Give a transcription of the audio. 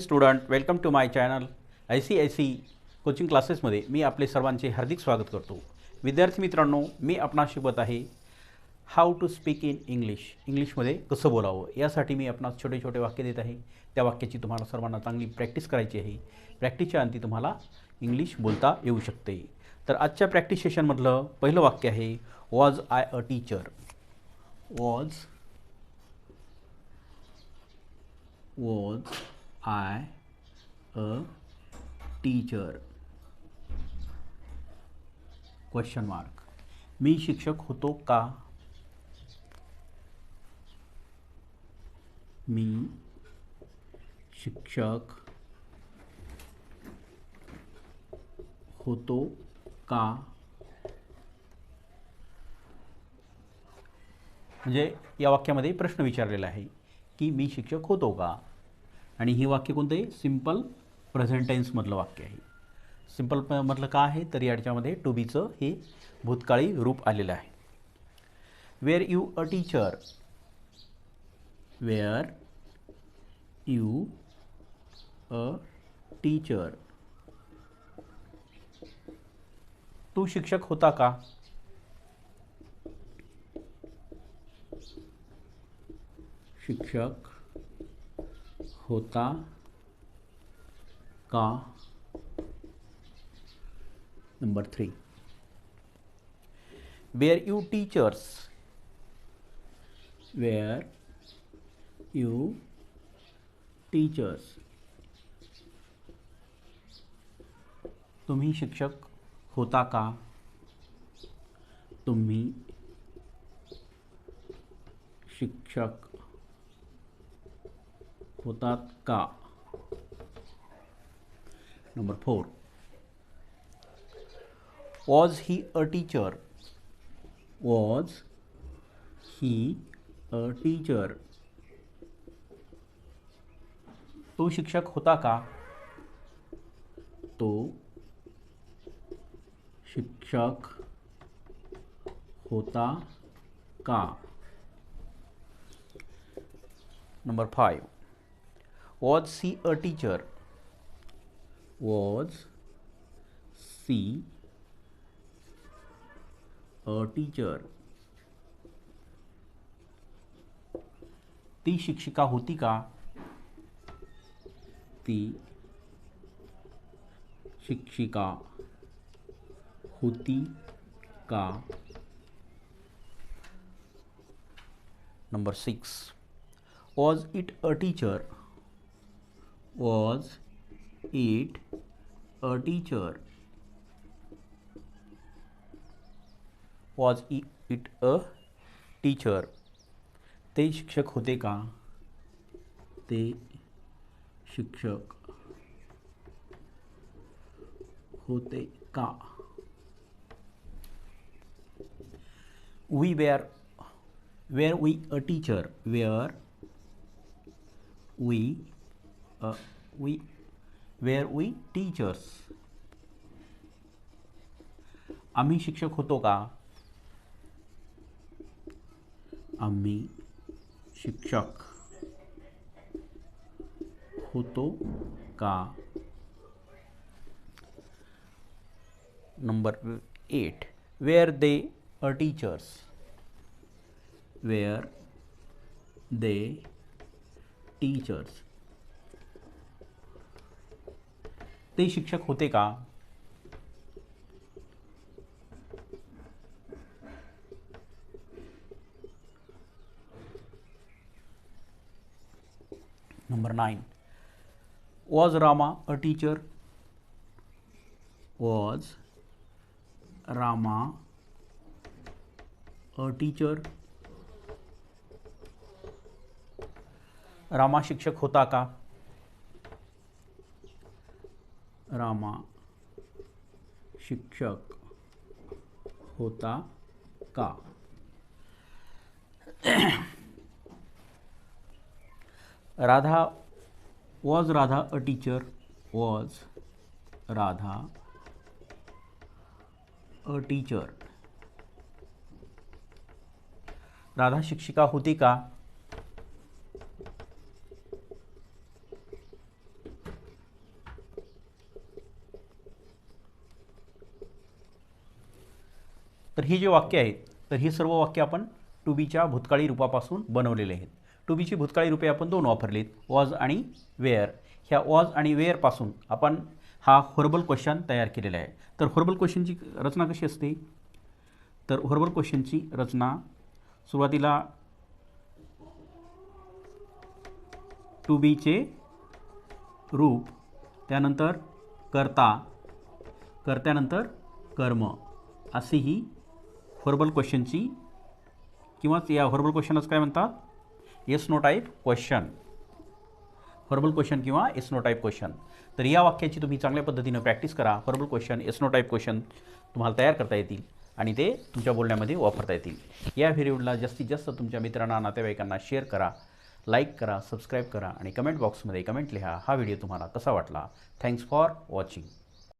Student welcome to my channel I C I C coaching क्लासेसमध्ये मी आपले सर्वांचे हार्दिक स्वागत करतो. विद्यार्थी मित्रांनो मी आपणास शिकवत आहे how to speak in English इंग्लिशमध्ये कसं बोलावं यासाठी मी आपणास छोटे छोटे वाक्य देत आहे. त्या वाक्याची तुम्हाला सर्वांना चांगली प्रॅक्टिस करायची आहे. प्रॅक्टिसच्या अंती तुम्हाला इंग्लिश बोलता येऊ शकते. तर आजच्या प्रॅक्टिस सेशनमधलं पहिलं वाक्य आहे was I a teacher was was I, a teacher? Question mark मी शिक्षक होतो का? मी शिक्षक होतो का? म्हणजे या वाक्यामध्ये प्रश्न विचारलेला आहे की मी शिक्षक होतो का? आणि ही वाक्य कोणतं आहे? सिंपल प्रेझेंट टेन्समधलं वाक्य आहे. सिंपल मधलं का आहे? तर याच्यामध्ये टू बीचं हे भूतकाळी रूप आलेलं आहे. Were you a teacher were you a teacher तू शिक्षक होता का? शिक्षक होता का number three. Were you teachers were you teachers तुम्ही शिक्षक होता का? तुम्ही शिक्षक होतात का number four was he a teacher was he a teacher तो शिक्षक होता का? तो शिक्षक होता का? Number five was she a teacher was she a teacher ती शिक्षिका होती का? ती शिक्षिका होती का? Number six was it a teacher was it a teacher? Was it a teacher? ते शिक्षक होते का? ते शिक्षक होते का? We were were we a teacher were we uh, we where we teachers आम्ही शिक्षक होतो का आम्ही शिक्षक होतो का number eight were they a teachers were they teachers ते शिक्षक होते का? Number nine was Rama a teacher was Rama a teacher Rama शिक्षक होता का? रामा, शिक्षक होता का? Radha was Radha a teacher was Radha a teacher Radha शिक्षिका होती का? तर ही जे वाक्य आहेत तर ही सर्व वाक्य आपण टू बीच्या भूतकाळी रूपापासून बनवलेले आहेत. टू बीची भूतकाळी रूपे आपण दोन वापरलीत वॉज आणि वेअर ह्या वॉज आणि वेअरपासून आपण हा हॉर्बल क्वेश्चन तयार केलेला आहे. तर हॉर्बल क्वेश्चनची रचना कशी असते? तर हॉर्बल क्वेश्चनची रचना सुरुवातीला टू बीचे रूप त्यानंतर कर्ता कर्त्यानंतर कर्म. अशी ही हॉर्बल क्वेश्चनची किंवा या हॉर्बल क्वेश्चनच काय म्हणतात? Yes no type question verbal question किंवा येस नो टाईप क्वेश्चन तर या वाक्याची तुम्ही चांगल्या पद्धतीनं प्रॅक्टिस करा. Verbal question yes no type question तुम्हाला तयार करता येतील आणि ते तुमच्या बोलण्यामध्ये वापरता येतील. या व्हिडिओला जास्तीत जास्त तुमच्या मित्रांना नातेवाईकांना शेअर करा लाईक करा सबस्क्राईब करा आणि कमेंट बॉक्समध्ये कमेंट लिहा. हा व्हिडिओ तुम्हाला कसा वाटला? Thanks for watching